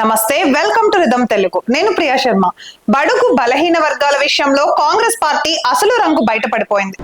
నమస్తే welcome to rhythm Telugu. నేను ప్రియా శర్మ. బడుగు బలహీన వర్గాల విషయంలో కాంగ్రెస్ పార్టీ అసలు రంగు బయటపడిపోయింది.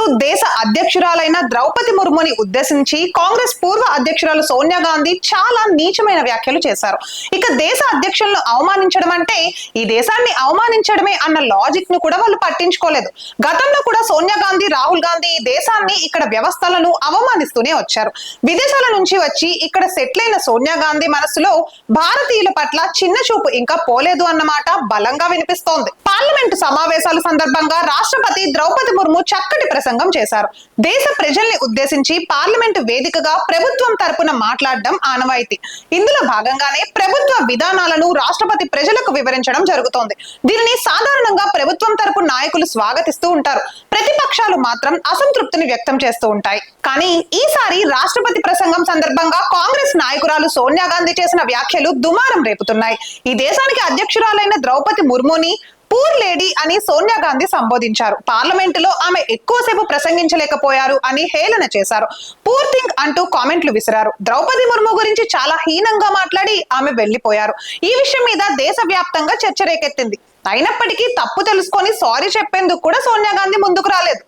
సాక్షాత్తు దేశ అధ్యక్షురాలైన ద్రౌపది ముర్ముని ఉద్దేశించి కాంగ్రెస్ పూర్వ అధ్యక్షురాలు సోనియా గాంధీ చాలా నీచమైన వ్యాఖ్యలు చేశారు. ఇక దేశ అధ్యక్షులను అవమానించడం అంటే ఈ దేశాన్ని అవమానించడమే అన్న లాజిక్ను కూడా వాళ్ళు పట్టించుకోలేదు. గతంలో కూడా సోనియా గాంధీ రాహుల్ గాంధీ ఈ దేశాన్ని ఇక్కడ వ్యవస్థలను అవమానిస్తూనే వచ్చారు. విదేశాల నుంచి వచ్చి ఇక్కడ సెటిల్ అయిన సోనియా గాంధీ మనసులో భారతీయుల పట్ల చిన్న చూపు ఇంకా పోలేదు అన్నమాట బలంగా వినిపిస్తోంది. పార్లమెంటు సమావేశాల సందర్భంగా రాష్ట్రపతి ద్రౌపది ముర్ము చక్కటి ప్రసంగం చేశారు. దేశ ప్రజల్ని ఉద్దేశించి పార్లమెంటు వేదికగా ప్రభుత్వం తరపున మాట్లాడడం ఆనవాయితీ. ఇందులో భాగంగానే ప్రభుత్వ విధానాలను రాష్ట్రపతి ప్రజలకు వివరించడం జరుగుతోంది. దీనిని సాధారణంగా ప్రభుత్వం తరపు నాయకులు స్వాగతిస్తూ ఉంటారు. ప్రతిపక్షాలు మాత్రం అసంతృప్తిని వ్యక్తం చేస్తూ ఉంటాయి. కానీ ఈసారి రాష్ట్రపతి ప్రసంగం సందర్భంగా కాంగ్రెస్ నాయకురాలు సోనియా గాంధీ చేసిన వ్యాఖ్యలు దుమారం రేపుతున్నాయి. ఈ దేశానికి అధ్యక్షురాలైన ద్రౌపది ముర్ముని పూర్ లేడీ అని సోనియా గాంధీ సంబోధించారు. పార్లమెంటులో ఆమె ఎక్కువసేపు ప్రసంగించలేకపోయారు అని హేళన చేశారు. పూర్ థింగ్ అంటూ కామెంట్లు విసిరారు. ద్రౌపది ముర్ము గురించి చాలా హీనంగా మాట్లాడి ఆమె వెళ్ళిపోయారు ఈ విషయం మీద దేశవ్యాప్తంగా చర్చ రేకెత్తింది అయినప్పటికీ తప్పు తెలుసుకొని సారీ చెప్పేందుకు కూడా సోనియా గాంధీ ముందుకు రాలేదు.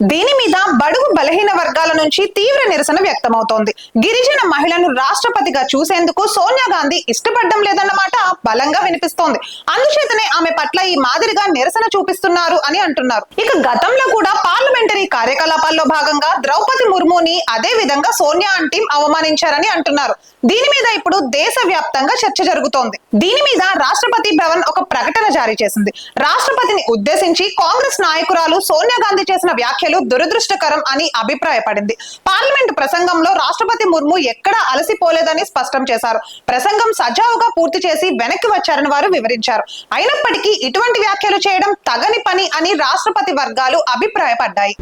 దీని మీద బడుగు బలహీన వర్గాల నుంచి తీవ్ర నిరసన వ్యక్తమవుతోంది. గిరిజన మహిళను రాష్ట్రపతిగా చూసేందుకు సోనియా గాంధీ ఇష్టపడడం లేదన్నమాట బలంగా వినిపిస్తోంది. అందుచేతనే ఆమె పట్ల ఈ మాదిరిగా నిరసన చూపిస్తున్నారు అని అంటున్నారు. ఇక గతంలో కూడా పార్లమెంటరీ కార్యకలాపాల్లో భాగంగా ద్రౌపది ముర్ముని అదే విధంగా సోనియా అంటీ అవమానించారని అంటున్నారు. దీని మీద ఇప్పుడు దేశ వ్యాప్తంగా చర్చ జరుగుతోంది. దీని మీద రాష్ట్రపతి భవన్ ఒక ప్రకటన జారీ చేసింది. రాష్ట్రపతిని ఉద్దేశించి కాంగ్రెస్ నాయకురాలు సోనియా గాంధీ చేసిన వ్యాఖ్య వ్యాఖ్యలు దురదృష్టకరం అని అభిప్రాయపడింది. పార్లమెంట్ ప్రసంగంలో రాష్ట్రపతి ముర్ము ఎక్కడా అలసిపోలేదని స్పష్టం చేశారు. ప్రసంగం సజావుగా పూర్తి చేసి వెనక్కి వచ్చారని వారు వివరించారు. అయినప్పటికీ ఇటువంటి వ్యాఖ్యలు చేయడం తగని పని అని రాష్ట్రపతి వర్గాలు అభిప్రాయపడ్డాయి.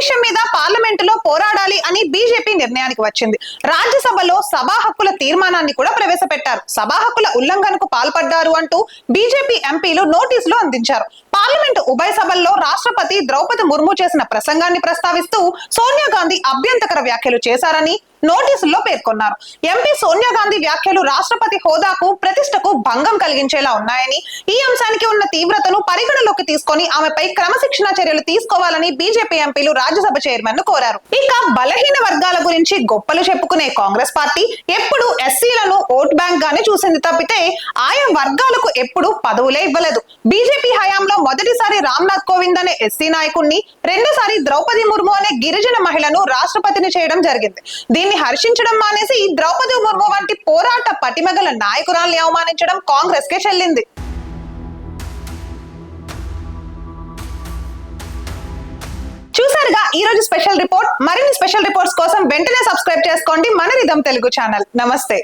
పిటిషన్ మీద పార్లమెంటులో పోరాడాలి అని బీజేపీ నిర్ణయానికి వచ్చింది. రాజ్యసభలో సభా హక్కుల తీర్మానాన్ని కూడా ప్రవేశపెట్టారు. సభా హక్కుల ఉల్లంఘనకు పాల్పడ్డారు అంటూ బీజేపీ ఎంపీలు నోటీసులు అందించారు. పార్లమెంట్ ఉభయ సభల్లో రాష్ట్రపతి ద్రౌపది ముర్ము చేసిన ప్రసంగాన్ని ప్రస్తావిస్తూ సోనియా గాంధీ అభ్యంతకర వ్యాఖ్యలు చేశారని నోటీసుల్లో పేర్కొన్నారు. ఎంపీ సోనియా గాంధీ వ్యాఖ్యలు రాష్ట్రపతి హోదాకు ప్రతిష్టకు భంగం కలిగించేలా ఉన్నాయని ఈ అంశానికి ఉన్న తీవ్రతను పరిగణలోకి తీసుకొని ఆమెపై క్రమశిక్షణ చర్యలు తీసుకోవాలని బీజేపీ ఎంపీలు రాజ్యసభ చైర్మన్ను కోరారు. ఇక బలహీన వర్గాల గురించి గొప్పలు చెప్పుకునే కాంగ్రెస్ పార్టీ ఎప్పుడు ఎస్ ఓట్ బ్యాంక్ గానే చూసింది తప్పితే ఆయా వర్గాలకు ఎప్పుడు పదవులే ఇవ్వలేదు. బీజేపీ హయాంలో మొదటిసారి రామ్నాథ్ కోవింద్ అనే ఎస్సీ నాయకుణ్ణి రెండోసారి ద్రౌపది ముర్ము అనే గిరిజన మహిళను రాష్ట్రపతిని చేయడం జరిగింది. దీన్ని హర్షించడం మానేసి ద్రౌపది ముర్ము వంటి పోరాట పటిమగల నాయకురాల్ని అవమానించడం కాంగ్రెస్ కే చెల్లింది. చూసారుగా ఈ రోజు స్పెషల్ రిపోర్ట్. మరిన్ని స్పెషల్ రిపోర్ట్స్ కోసం వెంటనే సబ్స్క్రైబ్ చేసుకోండి. మన రిధం తెలుగు ఛానల్. నమస్తే.